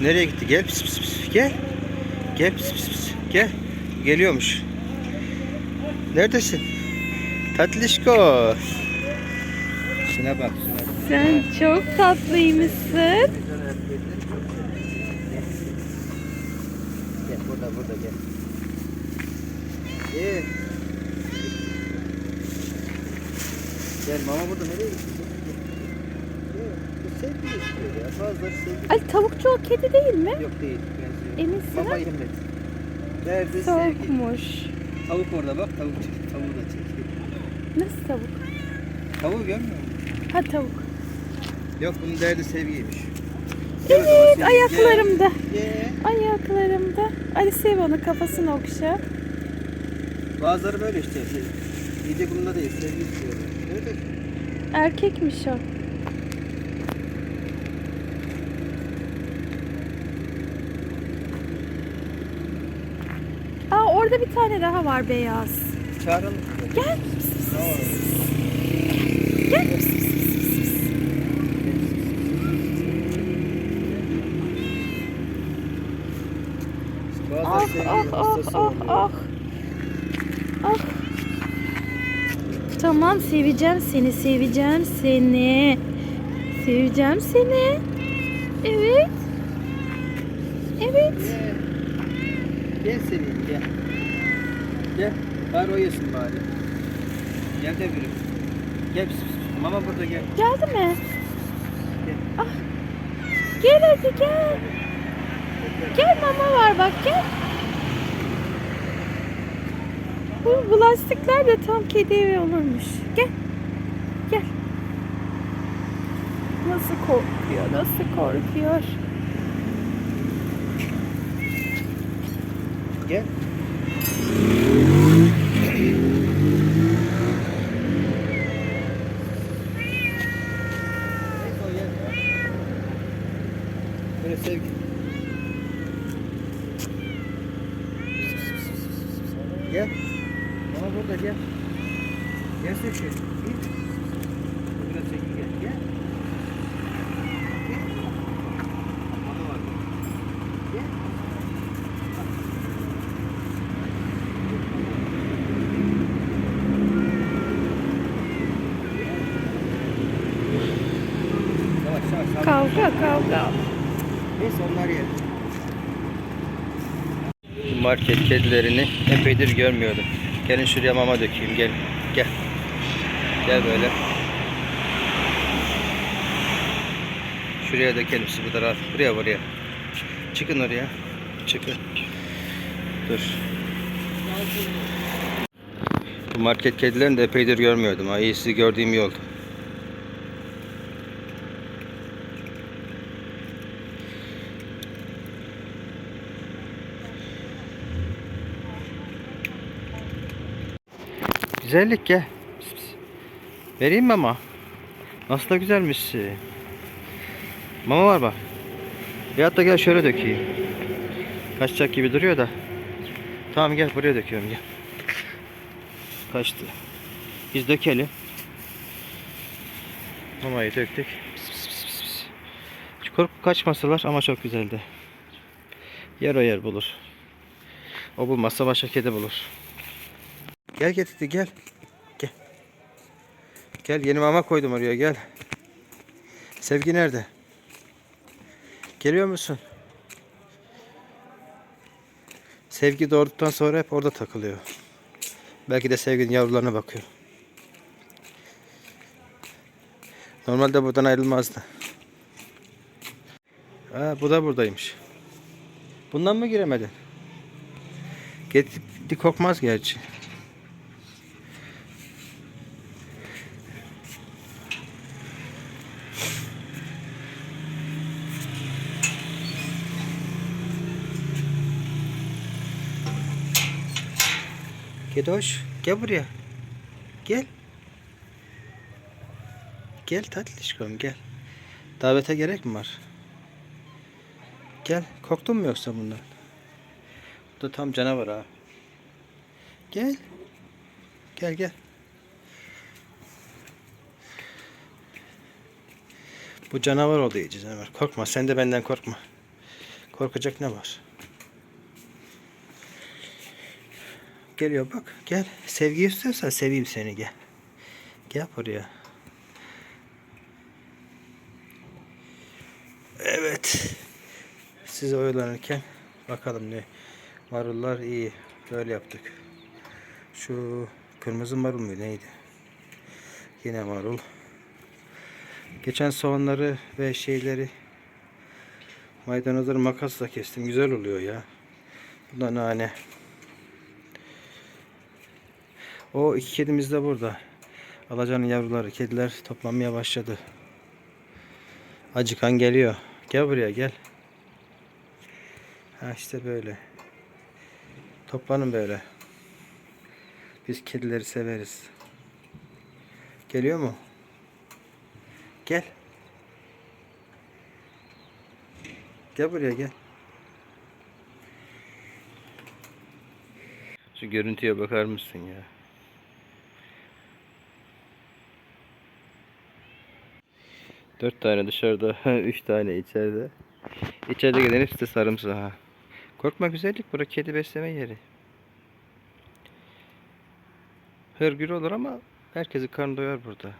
Nereye gitti? Gel pis pis pis. Gel. Gel pis pis pis. Gel. Geliyormuş. Neredesin? Tatlışko. Şuna bak. Şuna bak. Sen çok tatlıymışsın. Gel burada burada gel. Gel. Gel mama burada nereye gitti? Gel, gel. Gel. Bu sevgi istiyor ya. Bazıları sevgi. Ay tavukçu o kedi değil mi? Yok değil. Benziyor. Eminsin ha? yemek. Nerede sevgi? Soğukmuş. Tavuk orada bak tavuk çek. Tavuğu da çek. Nasıl tavuk? Tavuğu görmüyor musun? Ha tavuk. Yok bunun derdi sevgiymiş. Gel o zaman Evet sevgi, ayaklarımda. Gel. Gel. Ayaklarımda. Ali sev onu kafasını okşa. Bazıları böyle işte. İyice bunda değil. Sevgi istiyor. Nerede? Erkekmiş o. Aa orada bir tane daha var beyaz. Çağıralım. Gel. Gel. Ah ah ah ah ah. Ah. Tamam seveceğim seni, seveceğim seni. Seveceğim seni. Evet. Evet. Gel. Selin gel. Gel. Bari o yesin bari. Gel de biri. Gel. Mama burada gel. Geldi mi? Gel. Ah. Gel hadi gel. Gel mama var bak gel. Bu, bu lastikler de tam kedi evi olurmuş. Gel. Gel. Nasıl korkuyor, nasıl korkuyor. Gel. Neyse o yer ya. Böyle sevgi. Gel. Mama burada gel. Gel Sevgi. Git. Biraz çekil gel. Gel. Kavga kavga. Neyse onlar yer. Market kedilerini epeydir görmüyordum. Gelin şuraya mama dökeyim gel. Gel. Gel böyle. Şuraya dökelim siz bu taraf. Buraya buraya. Çıkın oraya. Çıkın. Dur. Bu market kedilerini de epeydir görmüyordum. Ha, iyi sizi gördüğüm iyi oldu. Güzellik gel. Vereyim mi ama? Nasıl da güzelmiş. Mama var bak. Ya da gel şöyle dökeyim. Kaçacak gibi duruyor da. Tamam gel buraya döküyorum gel. Kaçtı. Biz dökelim. Mamayı döktük. Pis pis kaçmasalar ama çok güzeldi. Yer o yer bulur. O bulmazsa başka kedi bulur. Gel getirdi gel. Gel. Gel yeni mama koydum oraya gel. Sevgi nerede? Geliyor musun? Sevgi doğurduktan sonra hep orada takılıyor. Belki de sevginin yavrularına bakıyor. Normalde buradan ayrılmazdı. Ha, bu da buradaymış. Bundan mı giremedin? Gitti kokmaz gerçi. Kedoş gel buraya. Gel. Gel tatlışkom gel. Davete gerek mi var? Gel. Korktun mu yoksa bundan? Bu da tam canavar ha. Gel. Gel gel. Bu canavar oldu canavar. Korkma sen de benden korkma. Korkacak ne var? Geliyor bak. Gel. Sevgi istiyorsan seveyim seni gel. Gel buraya. Evet. Siz oyalanırken bakalım ne. Marullar iyi. Böyle yaptık. Şu kırmızı marul mu neydi? Yine marul. Geçen soğanları ve şeyleri maydanozları makasla kestim. Güzel oluyor ya. Bu da nane. O iki kedimiz de burada. Alacanın yavruları. Kediler toplanmaya başladı. Acıkan geliyor. Gel buraya gel. Ha işte böyle. Toplanın böyle. Biz kedileri severiz. Geliyor mu? Gel. Gel buraya gel. Şu görüntüye bakar mısın ya? Dört tane dışarıda, üç tane içeride. İçeride gelen hepsi de sarımsağı. Korkma güzellik, bura kedi besleme yeri. Hırgür olur ama herkesi karnı doyar burada.